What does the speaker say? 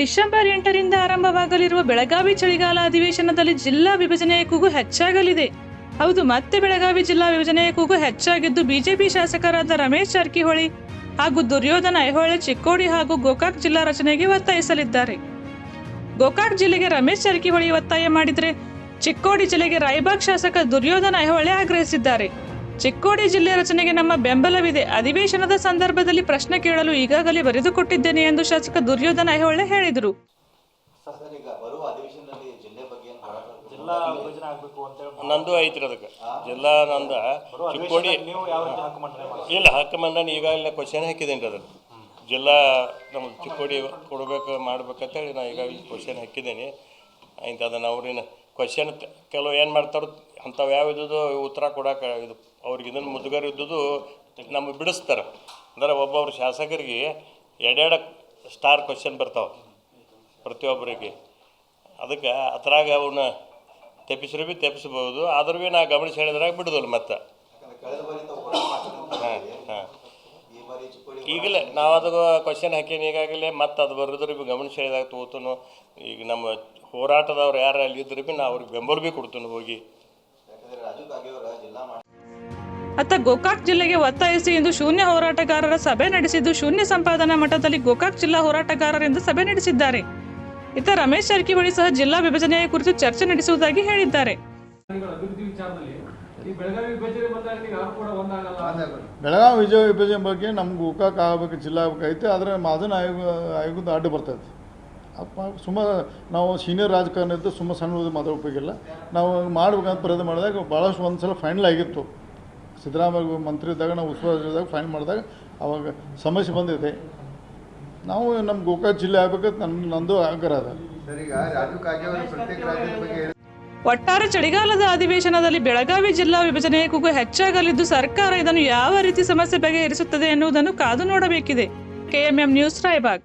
December ಎಂಟರಿಂದ ಆರಂಭವಾಗಲಿರುವ ಬೆಳಗಾವಿ ಚಳಿಗಾಲ ಅಧಿವೇಶನದಲ್ಲಿ ಜಿಲ್ಲಾ ವಿಭಜನೆಯ ಕೂಗು ಹೆಚ್ಚಾಗಲಿದೆ. ಹೌದು, ಮತ್ತೆ ಬೆಳಗಾವಿ ಜಿಲ್ಲಾ ವಿಭಜನೆಯ ಕೂಗು ಹೆಚ್ಚಾಗಿದ್ದು ಬಿಜೆಪಿ ಶಾಸಕರಾದ ರಮೇಶ್ ಜಾರಕಿಹೊಳಿ ಹಾಗೂ ದುರ್ಯೋಧನ ಐಹೊಳೆ, ಚಿಕ್ಕೋಡಿ ಹಾಗೂ ಗೋಕಾಕ್ ಜಿಲ್ಲಾ ರಚನೆಗೆ ಒತ್ತಾಯಿಸಲಿದ್ದಾರೆ. ಗೋಕಾಕ್ ಜಿಲ್ಲೆಗೆ ರಮೇಶ್ ಜಾರಕಿಹೊಳಿ ಒತ್ತಾಯ ಮಾಡಿದರೆ ಚಿಕ್ಕೋಡಿ ಜಿಲ್ಲೆಗೆ ರಾಯಬಾಗ್ ಶಾಸಕ ದುರ್ಯೋಧನ ಐಹೊಳೆ ಆಗ್ರಹಿಸಿದ್ದಾರೆ. ಚಿಕ್ಕೋಡಿ ಜಿಲ್ಲೆ ರಚನೆಗೆ ನಮ್ಮ ಬೆಂಬಲವಿದೆ. ಅಧಿವೇಶನದ ಸಂದರ್ಭದಲ್ಲಿ ಪ್ರಶ್ನೆ ಕೇಳಲು ಈಗಾಗಲೇ ಬರೆದುಕೊಟ್ಟಿದ್ದೇನೆ ಎಂದು ಶಾಸಕ ದುರ್ಯೋಧನ ಐಹೊಳೆ ಹೇಳಿದರು. ಸರ್ ಈಗ ಬರುವ ಅಧಿವೇಶನದಲ್ಲಿ ಜಿಲ್ಲೆ ಬಗ್ಗೆ ಏನು ಹೋರಾಟ ಜಿಲ್ಲಾ ವಿಭಜನೆ ಆಗ್ಬೇಕು ಅಂತ ಹೇಳಿ ನಂದು ಐತ್ರಿ ಅದಕ್ಕೆ. ಜಿಲ್ಲಾ ನಂದ ಚಿಕ್ಕೋಡಿ ಇಲ್ಲ ಹಕ್ಕಮಂಡನ ಈಗಾಗಲೇ ಕ್ವಶನ್ ಹಾಕಿದ್ದೀನಿ ಅದನ್ನು. ಜಿಲ್ಲಾ ನಮ್ಮ ಚಿಕ್ಕೋಡಿ ಕೊಡಬೇಕು ಮಾಡ್ಬೇಕಂತೇಳಿ ನಾ ಈಗಾಗಲೇ ಕ್ವಶನ್ ಹಾಕಿದ್ದೇನೆ ಆಯ್ತು ಅದನ್ನು ಅವ್ರಿನ ಕ್ವಶನ್ ಕೆಲವು ಏನು ಮಾಡ್ತಾರೋ ಅಂಥವು ಯಾವ ಇದ್ದದ್ದು ಉತ್ತರ ಕೊಡೋಕೆ ಇದು ಅವ್ರಿಗೆ ಇದನ್ನು ಮುದುಗರು ಇದ್ದುದು ನಮಗೆ ಬಿಡಿಸ್ತಾರೆ. ಅಂದ್ರೆ ಒಬ್ಬೊಬ್ಬರ ಶಾಸಕರಿಗೆ ಎರಡೆರಡು ಸ್ಟಾರ್ ಕ್ವಶನ್ ಬರ್ತಾವೆ ಪ್ರತಿಯೊಬ್ಬರಿಗೆ. ಅದಕ್ಕೆ ಅದ್ರಾಗ ಅವನ್ನ ತೆಪ್ಪಿಸ್ರು ಭೀ ತೆಪ್ಪಿಸ್ಬೋದು. ಆದ್ರೂ ಭೀ ನಾ ಗಮನಿಸಿ ಹೇಳಿದ್ರಾಗ ಬಿಡೋದಿಲ್ಲ ಮತ್ತೆ. ಹಾಂ ಹಾಂ. ಈಗಲೇ ನಾವು ಅದು ಕ್ವಶನ್ ಹಾಕೀನಿ ಈಗಾಗಲೇ ಮತ್ತೆ ಅದು ಬರೋದ್ರೆ ಭೀ ಗಮನಿಸಿ ಹೇಳಿದಾಗ ತಗೋತನು. ಈಗ ನಮ್ಮ ಹೋರಾಟದವ್ರು ಯಾರು ಅಲ್ಲಿ ಇದ್ರೆ ಭೀ ನಾ ಅವ್ರಿಗೆ ಬೆಂಬಲ ಭೀ ಕೊಡ್ತೀನಿ ಹೋಗಿ. ಅತ್ತ ಗೋಕಾಕ್ ಜಿಲ್ಲೆಗೆ ಒತ್ತಾಯಿಸಿ ಇಂದು ಶೂನ್ಯ ಹೋರಾಟಗಾರರ ಸಭೆ ನಡೆಸಿದ್ದು ಶೂನ್ಯ ಸಂಪಾದನಾ ಮಠದಲ್ಲಿ ಗೋಕಾಕ್ ಜಿಲ್ಲಾ ಹೋರಾಟಗಾರರಿಂದ ಸಭೆ ನಡೆಸಿದ್ದಾರೆ. ಇತ್ತ ರಮೇಶ್ ಜಾರಕಿಹೊಳಿ ಸಹ ಜಿಲ್ಲಾ ವಿಭಜನೆಯ ಕುರಿತು ಚರ್ಚೆ ನಡೆಸುವುದಾಗಿ ಹೇಳಿದ್ದಾರೆ. ಬೆಳಗಾವಿ ವಿಜಯ ವಿಭಜನೆ ಬಗ್ಗೆ ನಮ್ಗೆ ಗೋಕಾಕ್ ಆಗಬೇಕು, ಜಿಲ್ಲಾ ಆಗಬೇಕೈತೆ ಆದರೆ ಮಾದನ ಆಯೋಗ, ಆಯೋಗದ ಅಡ್ಡ ಬರ್ತೈತೆ ಅಪ್ಪ ಸುಮ್ಮ ನಾವು ಸೀನಿಯರ್ ರಾಜಕಾರಣ ಇದ್ದು ಸುಮ್ಮ ಸಣ್ಣ ಮಾತಾಡಬೇಕಿಲ್ಲ ನಾವು ಮಾಡ್ಬೇಕಂತ ಪ್ರಯತ್ನ ಮಾಡಿದಾಗ ಭಾಳಷ್ಟು ಒಂದು ಸಲ ಫೈನಲ್ ಆಗಿತ್ತು. ಸಿದ್ದರಾಮಯ್ಯ ಮಂತ್ರಿ ಇದ್ದಾಗ ನಾವು ಉಸ್ತುವಾರಿದಾಗ ಫೈನ್ ಮಾಡಿದಾಗ ಅವಾಗ ಸಮಸ್ಯೆ ಬಂದಿದೆ. ನಾವು ನಮ್ಮ ಗೋಕಾಕ್ ಜಿಲ್ಲೆ ಆಗ್ಬೇಕಂತ ನನ್ನ ನಂದು ಆಗ್ರಹ ಅದ. ಒಟ್ಟಾರೆ ಚಳಿಗಾಲದ ಅಧಿವೇಶನದಲ್ಲಿ ಬೆಳಗಾವಿ ಜಿಲ್ಲಾ ವಿಭಜನೆ ಕೂಗು ಹೆಚ್ಚಾಗಲಿದ್ದು ಸರ್ಕಾರ ಇದನ್ನು ಯಾವ ರೀತಿ ಸಮಸ್ಯೆ ಬಗೆಹರಿಸುತ್ತದೆ ಎನ್ನುವುದನ್ನು ಕಾದು ನೋಡಬೇಕಿದೆ. KMM news Raybag.